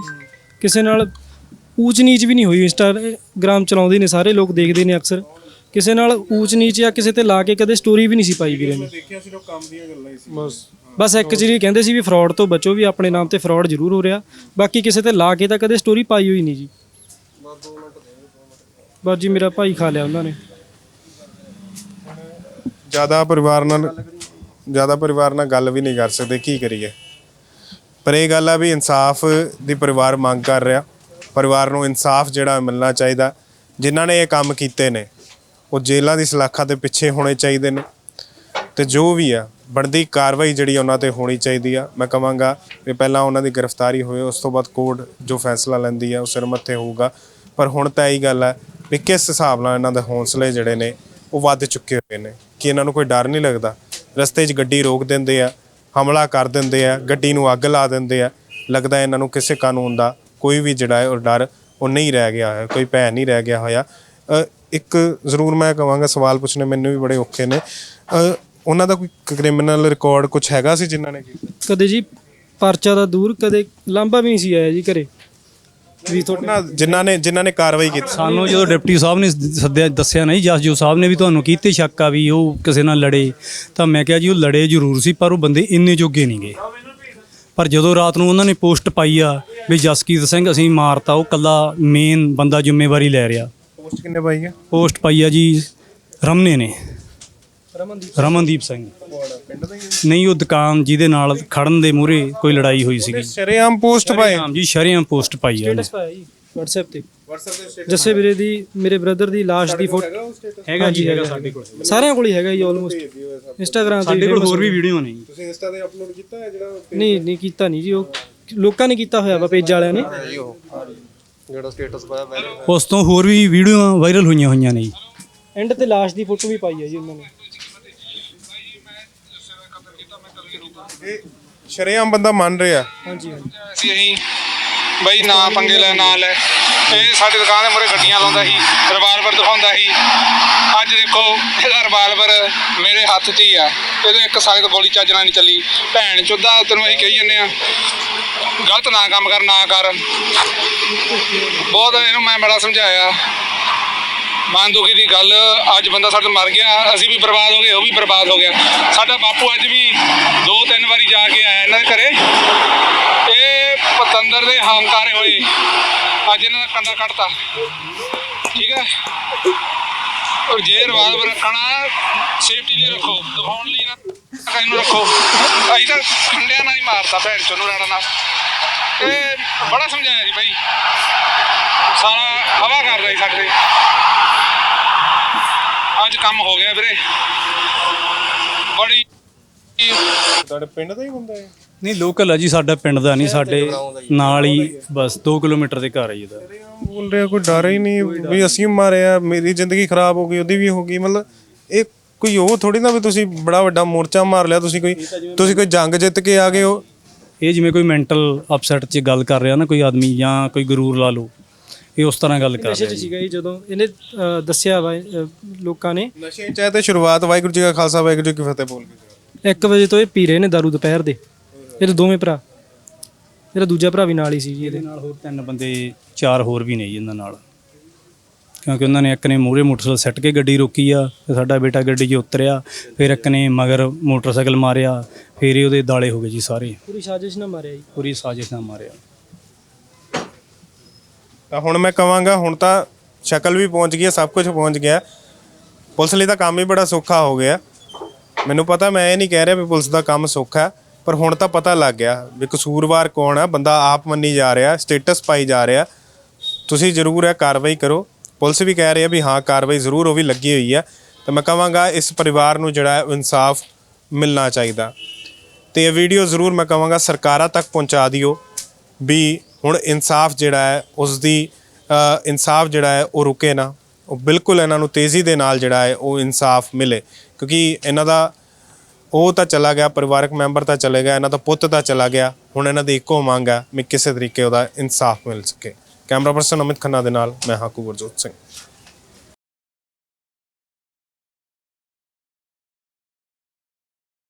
ਕਿਸੇ ਨਾਲ ਊਚ ਨੀਚ ਵੀ ਨਹੀਂ ਹੋਈ ਇੰਸਟਾਗ੍ਰਾਮ ਚਲਾਉਂਦੇ ਨੇ ਸਾਰੇ ਲੋਕ ਦੇਖਦੇ ਨੇ ਅਕਸਰ। ਕਿਸੇ ਨਾਲ ਊਚ ਨੀਚ ਜਾਂ ਕਿਸੇ ਤੇ ਲਾ ਕੇ ਕਦੇ ਸਟੋਰੀ ਵੀ ਨਹੀਂ ਸੀ ਪਾਈ ਵੀਰੇ ਨੇ। ਦੇਖਿਆ ਸੀ ਉਹ ਕੰਮ ਦੀਆਂ ਗੱਲਾਂ ਹੀ ਸੀ। ਬਸ। ਬਸ ਇੱਕ ਚੀਜ਼ ਕਹਿੰਦੇ ਸੀ ਵੀ ਫਰਾਡ ਤੋਂ ਬਚੋ ਵੀ ਆਪਣੇ ਨਾਮ ਤੇ ਫਰਾਡ ਜ਼ਰੂਰ ਹੋ ਰਿਹਾ। ਬਾਕੀ ਕਿਸੇ ਤੇ ਲਾ ਕੇ ਤਾਂ ਕਦੇ ਸਟੋਰੀ ਪਾਈ ਹੋਈ ਨਹੀਂ ਜੀ। ਬਸ ਜੀ ਮੇਰਾ ਭਾਈ ਖਾ ਲਿਆ ਉਹਨਾਂ ਨੇ। ਜ਼ਿਆਦਾ ਪਰਿਵਾਰ ਨਾਲ ਜ਼ਿਆਦਾ ਪਰਿਵਾਰ ਨਾਲ ਗੱਲ ਵੀ ਨਹੀਂ ਕਰ ਸਕਦੇ ਕੀ ਕਰੀਏ? ਪਰ ਇਹ ਗੱਲ ਆ ਵੀ ਇਨਸਾਫ ਦੀ ਪਰਿਵਾਰ ਮੰਗ ਕਰ ਰਿਹਾ। ਪਰਿਵਾਰ ਨੂੰ ਇਨਸਾਫ ਜਿਹੜਾ ਮਿਲਣਾ ਚਾਹੀਦਾ। ਜਿਨ੍ਹਾਂ ਨੇ ਇਹ ਕੰਮ ਕੀਤੇ ਨੇ ਉਹ ਜੇਲ੍ਹਾਂ ਦੀ ਸਲਾਖਾਂ ਦੇ ਪਿੱਛੇ ਹੋਣੇ ਚਾਹੀਦੇ ਨੇ। ਤੇ ਜੋ ਵੀ ਆ ਬਣਦੀ ਕਾਰਵਾਈ ਜਿਹੜੀ ਉਹਨਾਂ ਤੇ ਹੋਣੀ ਚਾਹੀਦੀ ਆ। ਮੈਂ ਕਹਾਂਗਾ ਵੀ ਪਹਿਲਾਂ ਉਹਨਾਂ ਦੀ ਗ੍ਰਿਫਤਾਰੀ ਹੋਵੇ, ਉਸ ਤੋਂ ਬਾਅਦ ਕੋਰਟ ਜੋ ਫੈਸਲਾ ਲੈਂਦੀ ਆ, ਉਹ ਸਿਰ ਮੱਥੇ ਹੋਊਗਾ। ਪਰ ਹੁਣ ਤਾਂ ਇਹੀ ਗੱਲ ਹੈ ਵੀ ਕਿਸ ਹਿਸਾਬ ਨਾਲ ਇਹਨਾਂ ਦੇ ਹੌਸਲੇ ਜਿਹੜੇ ਨੇ, ਉਹ ਵੱਧ ਚੁੱਕੇ ਹੋਏ ਨੇ। ਕਿ ਇਹਨਾਂ ਨੂੰ ਕੋਈ ਡਰ ਨਹੀਂ ਲੱਗਦਾ। ਰਸਤੇ 'ਚ ਗੱਡੀ ਰੋਕ ਦਿੰਦੇ ਆ, ਹਮਲਾ ਕਰ ਦਿੰਦੇ ਆ, ਗੱਡੀ ਨੂੰ ਅੱਗ ਲਾ ਦਿੰਦੇ ਆ। ਲੱਗਦਾ ਇਹਨਾਂ ਨੂੰ ਕਿਸੇ ਕਾਨੂੰਨ ਦਾ ਕੋਈ ਵੀ ਜਿਹੜਾ ਹੈ, ਉਹ ਡਰ ਉਹ ਨਹੀਂ ਰਹਿ ਗਿਆ ਹੈ ਕੋਈ ਭੈ ਨਹੀਂ ਰਹਿ ਗਿਆ ਹੋਇਆ। ਇੱਕ ਜ਼ਰੂਰ ਮੈਂ ਕਹਾਂਗਾ, ਸਵਾਲ ਪੁੱਛਣੇ ਮੈਨੂੰ ਵੀ ਬੜੇ ਔਖੇ ਨੇ। ਉਹਨਾਂ ਦਾ ਕੋਈ ਕ੍ਰਿਮੀਨਲ ਰਿਕਾਰਡ ਕੁਝ ਹੈਗਾ ਸੀ ਜਿਨ੍ਹਾਂ ਨੇ ਕੀਤਾ? ਕਦੇ ਜੀ ਪਰਚਾ ਦਾ ਦੂਰ ਕਦੇ ਲਾਂਭਾ ਵੀ ਨਹੀਂ ਸੀ ਆਇਆ ਜੀ ਘਰੇ। ਵੀ ਤੁਹਾਡੇ ਉਹਨਾਂ ਜਿਨ੍ਹਾਂ ਨੇ ਜਿਨ੍ਹਾਂ ਨੇ ਕਾਰਵਾਈ ਕੀਤੀ। ਸਾਨੂੰ ਜਦੋਂ ਡਿਪਟੀ ਸਾਹਿਬ ਨੇ ਸੱਦਿਆ ਦੱਸਿਆ ਨਹੀਂ ਜਸਜੋ ਸਾਹਿਬ ਨੇ ਵੀ ਤੁਹਾਨੂੰ ਕੀਤੇ ਸ਼ੱਕ ਆ ਵੀ ਉਹ ਕਿਸੇ ਨਾਲ ਲੜੇ। ਤਾਂ ਮੈਂ ਕਿਹਾ ਜੀ ਉਹ ਲੜੇ ਜ਼ਰੂਰ ਸੀ ਪਰ ਉਹ ਬੰਦੇ ਇੰਨੇ ਜੋਗੇ ਨਹੀਂ ਗਏ। ਪਰ ਜਦੋਂ ਰਾਤ ਨੂੰ ਉਹਨਾਂ ਨੇ ਪੋਸਟ ਪਾਈ ਆ ਵੀ ਜਸਕੀਰਤ ਸਿੰਘ ਅਸੀਂ ਮਾਰਤਾ ਉਹ ਕੱਲਾ ਮੇਨ ਬੰਦਾ ਜ਼ਿੰਮੇਵਾਰੀ ਲੈ ਰਿਹਾ। ਪੋਸਟ ਕਿੰਨੇ ਪਾਈ ਹੈ ਪੋਸਟ ਪਾਈ ਆ ਜੀ ਰਮਨੇ ਨੇ। ਰਮਨਦੀਪ ਸਿੰਘ। ਨਹੀਂ ਉਹ ਦੁਕਾਨ ਜਿਹਦੇ ਨਾਲ ਖੜਨ ਦੇ ਮੂਹਰੇ ਕੋਈ ਲੜਾਈ ਹੋਈ ਸੀਗੀ। ਸ਼ਰੇਆਮ ਪੋਸਟ ਪਾਏ। ਆਮ ਜੀ ਸ਼ਰੇਆਮ ਪੋਸਟ ਪਾਈ ਆ ਉਹਨੇ। ਸਟੇਟਸ ਪਾਇਆ ਜੀ WhatsApp ਤੇ। ਜੱਸੇ ਵੀਰੇ ਦੀ ਮੇਰੇ ਬ੍ਰਦਰ ਦੀ ਲਾਸ਼ ਦੀ ਫੋਟੋ ਹੈਗਾ ਜੀ ਹੈਗਾ ਸਾਡੇ ਕੋਲ। ਸਾਰਿਆਂ ਕੋਲ ਹੀ ਹੈਗਾ ਜੀ ਆਲਮੋਸਟ ਇੰਸਟਾਗ੍ਰਾਮ ਤੇ ਸਾਡੇ ਕੋਲ ਹੋਰ ਵੀ ਵੀਡੀਓ ਨੇ ਜੀ। ਤੁਸੀਂ ਇੰਸਟਾ ਤੇ ਅਪਲੋਡ ਕੀਤਾ ਹੈ ਜਿਹੜਾ ਨਹੀਂ ਨਹੀਂ ਕੀਤਾ ਨਹੀਂ ਜੀ ਉਹ ਲੋਕਾਂ ਨੇ ਕੀਤਾ ਹੋਇਆ ਵਾ ਪੇਜ ਵਾਲਿਆਂ ਨੇ। ਉਸ ਤੋਂ ਹੋਰ ਵੀ ਵੀਡੀਓ ਵਾਇਰਲ ਹੋਈਆਂ ਹੋਈਆਂ ਨੇ ਜੀ। ਐਂਡ ਤੇ ਲਾਸ਼ ਦੀ ਫੋਟੋ ਵੀ ਪਾਈ ਹੈ ਜੀ ਉਹਨਾਂ ਨੇ। ਇਹ ਸ਼ਰੇਆਮ ਬੰਦਾ ਮੰਨ ਰਿਹਾ। ਹਾਂਜੀ ਅਸੀਂ ਬਈ ਨਾ ਪੰਗੇ ਲੈ ਨਾ ਲੈ। ਇਹ ਸਾਡੀ ਦੁਕਾਨ ਦੇ ਮੂਹਰੇ ਗੱਡੀਆਂ ਲਾਉਂਦਾ ਸੀ ਰਿਵਾਲਵਰ ਦਿਖਾਉਂਦਾ ਸੀ। ਅੱਜ ਦੇਖੋ ਇਹਦਾ ਰਿਵਾਲਵਰ ਮੇਰੇ ਹੱਥ 'ਚ ਹੀ ਆ। ਇਹਦੇ ਇੱਕ ਸਾਲੇ ਤੋਂ ਗੋਲੀ ਚੱਜ ਨਾਲ ਨਹੀਂ ਚੱਲੀ। ਭੈਣ ਚੋਦਾ ਤੈਨੂੰ ਅਸੀਂ ਕਹੀ ਜੰਨੇ ਆ ਗਲਤ ਨਾ ਕੰਮ ਕਰ ਨਾ ਕਰ। ਬਹੁਤ ਇਹਨੂੰ ਮੈਂ ਬੜਾ ਸਮਝਾਇਆ। ਮਨ ਦੁਖੀ ਦੀ ਗੱਲ, ਅੱਜ ਬੰਦਾ ਸਾਡੇ ਮਰ ਗਿਆ, ਅਸੀਂ ਵੀ ਬਰਬਾਦ ਹੋ ਗਏ, ਉਹ ਵੀ ਬਰਬਾਦ ਹੋ ਗਿਆ। ਸਾਡਾ ਬਾਪੂ ਅੱਜ ਵੀ ਦੋ ਤਿੰਨ ਵਾਰੀ ਜਾ ਕੇ ਆਇਆ ਇਹਨਾਂ ਦੇ ਘਰੇ। ਇਹ ਪਤੰਦਰ ਦੇ ਹੰਕਾਰੇ ਹੋਏ, ਅੱਜ ਇਹਨਾਂ ਦਾ ਕੰਡਾ ਕੱਟਤਾ। ਠੀਕ ਹੈ? ਔਰ ਜੇ ਰਿਵਾਲਵਰ ਰੱਖਣਾ ਸੇਫਟੀ ਲਈ ਰੱਖੋ, ਦਿਖਾਉਣ ਲਈ ਨਾ ਇਹਨੂੰ ਰੱਖੋ। ਅਸੀਂ ਤਾਂ ਖੰਡਿਆਂ ਨਾਲ ਹੀ ਮਾਰਤਾ ਭੈਣ ਚੋਂ ਨੂੰ ਰਾੜਾ ਨਾਲ ਇਹ ਬੜਾ ਸਮਝਾਇਆ ਜੀ ਭਾਈ ਸਾਰਾ ਹਵਾ ਕਰ ਰਹੀ ਸਾਡੇ ਅੱਜ ਕੰਮ ਹੋ ਗਿਆ ਵੀਰੇ। ਬੜੀ ਤੁਹਾਡੇ ਪਿੰਡ ਦਾ ਹੀ ਹੁੰਦਾ ਹੈ ਨਹੀਂ ਲੋਕਲ ਆ ਜੀ ਸਾਡਾ ਪਿੰਡ ਦਾ ਨਹੀਂ ਸਾਡੇ ਨਾਲ ਹੀ ਬਸ 2 ਕਿਲੋਮੀਟਰ ਦੇ ਘਰ ਹੈ ਜੀ ਇਹਦਾ। ਬੋਲ ਰਿਹਾ ਕੋਈ ਡਰ ਹੀ ਨਹੀਂ ਵੀ ਅਸੀਂ ਮਾਰਿਆ ਮੇਰੀ ਜ਼ਿੰਦਗੀ ਖਰਾਬ ਹੋ ਗਈ ਉਹਦੀ ਵੀ ਹੋ ਗਈ ਮਤਲਬ ਇਹ ਕੋਈ ਉਹ ਥੋੜੀ ਨਾ ਵੀ ਤੁਸੀਂ ਬੜਾ ਵੱਡਾ ਮੋਰਚਾ ਮਾਰ ਲਿਆ ਤੁਸੀਂ ਕੋਈ ਤੁਸੀਂ ਕੋਈ ਜੰਗ ਜਿੱਤ ਕੇ ਆ ਗਏ ਹੋ। ਇਹ ਜਿਵੇਂ ਕੋਈ ਮੈਂਟਲ ਅਪਸੈਟ 'ਚ ਗੱਲ ਕਰ ਰਿਹਾ ਨਾ ਕੋਈ ਆਦਮੀ ਜਾਂ ਕੋਈ ਗਰੂਰ ਲਾ ਲਓ। ਇਹ ਉਸ ਤਰ੍ਹਾਂ ਗੱਲ ਕਰ ਨਸ਼ੇ ਰਿਹਾ 'ਚ ਸੀਗਾ ਜੀ ਜਦੋਂ ਇਹਨੇ ਦੱਸਿਆ ਵਾ ਲੋਕਾਂ ਨੇ। ਨਸ਼ੇ ਚ ਹੈ ਤੇ ਸ਼ੁਰੂਆਤ ਵਾਹਿਗੁਰੂ ਜੀ ਕਾ ਖਾਲਸਾ ਵਾਹਿਗੁਰੂ ਜੀ ਕੀ ਫਤਿਹ ਬੋਲ ਕੇ 1 ਵਜੇ ਤੋਂ ਇਹ ਪੀ ਰਹੇ ਨੇ ਦਾਰੂ ਦੁਪਹਿਰ ਦੇ। ਇਹਦੇ ਦੋਵੇਂ ਭਰਾ। ਇਹਦਾ ਦੂਜਾ ਭਰਾ ਵੀ ਨਾਲ ਹੀ ਸੀ ਜੀ ਇਹਦੇ। ਇਹਦੇ ਨਾਲ ਹੋਰ ਤਿੰਨ ਬੰਦੇ ਚਾਰ ਹੋਰ ਵੀ ਨੇ ਜੀ ਇਹਨਾਂ ਨਾਲ। ਕਿਉਂਕਿ ਉਹਨਾਂ ਨੇ ਇੱਕ ਨੇ ਮੂਹਰੇ ਮੋਟਰਸਾਈਕਲ ਸੱਟ ਕੇ ਗੱਡੀ ਰੋਕੀ ਆ ਤੇ ਸਾਡਾ ਬੇਟਾ ਗੱਡੀ 'ਚ ਉਤਰਿਆ ਫਿਰ ਇੱਕ ਨੇ ਮਗਰ ਮੋਟਰਸਾਈਕਲ ਮਾਰਿਆ ਫਿਰ ਇਹ ਉਹਦੇ ਦਾਲੇ ਹੋ ਗਏ ਜੀ ਸਾਰੇ। ਪੂਰੀ ਸਾਜ਼ਿਸ਼ ਨਾਲ ਮਾਰਿਆ ਜੀ। ਪੂਰੀ ਸਾਜ਼ਿਸ਼ ਨਾਲ ਮਾਰਿਆ। ਤਾਂ ਹੁਣ ਮੈਂ ਕਵਾਂਗਾ ਹੁਣ ਤਾਂ ਸ਼ਕਲ ਵੀ ਪਹੁੰਚ ਗਈ ਹੈ, ਸਭ ਕੁਝ ਪਹੁੰਚ ਗਿਆ ਪੁਲਿਸ ਲਈ ਤਾਂ ਕੰਮ ਹੀ ਬੜਾ ਸੌਖਾ ਹੋ ਗਿਆ ਮੈਨੂੰ ਪਤਾ, ਮੈਂ ਇਹ ਨਹੀਂ ਕਹਿ ਰਿਹਾ ਵੀ ਪੁਲਿਸ ਦਾ ਕੰਮ ਸੌਖਾ ਹੈ, ਪਰ ਹੁਣ ਤਾਂ ਪਤਾ ਲੱਗ ਗਿਆ ਵੀ ਕਸੂਰਵਾਰ ਕੌਣ ਹੈ, ਬੰਦਾ ਆਪ ਮੰਨੀ ਜਾ ਰਿਹਾ, ਸਟੇਟਸ ਪਾਈ ਜਾ ਰਿਹਾ। ਤੁਸੀਂ ਜ਼ਰੂਰ ਇਹ ਕਾਰਵਾਈ ਕਰੋ। ਪੁਲਿਸ ਵੀ ਕਹਿ ਰਹੀ ਹੈ ਵੀ ਹਾਂ, ਕਾਰਵਾਈ ਜ਼ਰੂਰ ਉਹ ਵੀ ਲੱਗੀ ਹੋਈ ਹੈ। ਤਾਂ ਮੈਂ ਕਹਾਂਗਾ, ਇਸ ਪਰਿਵਾਰ ਨੂੰ ਜਿਹੜਾ ਇਨਸਾਫ ਮਿਲਣਾ ਚਾਹੀਦਾ। ਤੇ ਇਹ ਵੀਡੀਓ ਜ਼ਰੂਰ ਮੈਂ ਕਹਾਂਗਾ, ਸਰਕਾਰਾਂ ਤੱਕ ਪਹੁੰਚਾ ਦਿਓ ਵੀ ਹੁਣ ਇਨਸਾਫ ਜਿਹੜਾ ਹੈ ਉਸ ਦੀ ਇਨਸਾਫ ਜਿਹੜਾ ਹੈ, ਉਹ ਰੁਕੇ ਨਾ। ਉਹ ਬਿਲਕੁਲ ਇਹਨਾਂ ਨੂੰ ਤੇਜ਼ੀ ਦੇ ਨਾਲ ਜਿਹੜਾ ਹੈ, ਉਹ ਇਨਸਾਫ ਮਿਲੇ। ਕਿਉਂਕਿ ਇਹਨਾਂ ਦਾ, ਉਹ ਤਾਂ ਚਲਾ ਗਿਆ, ਪਰਿਵਾਰਕ ਮੈਂਬਰ ਤਾਂ ਚਲੇ ਗਿਆ, ਇਹਨਾਂ ਦਾ ਪੁੱਤ ਤਾਂ ਚਲਾ ਗਿਆ। ਹੁਣ ਇਹਨਾਂ ਦੀ ਇੱਕੋ ਮੰਗ ਹੈ ਵੀ ਕਿਸੇ ਤਰੀਕੇ ਉਹਦਾ ਇਨਸਾਫ ਮਿਲ ਸਕੇ। ਕੈਮਰਾ ਪਰਸਨ ਅਮਿਤ ਖੰਨਾ ਦੇ ਨਾਲ, ਮੈਂ ਹਾਕੂ ਗੁਰਜੋਤ ਸਿੰਘ।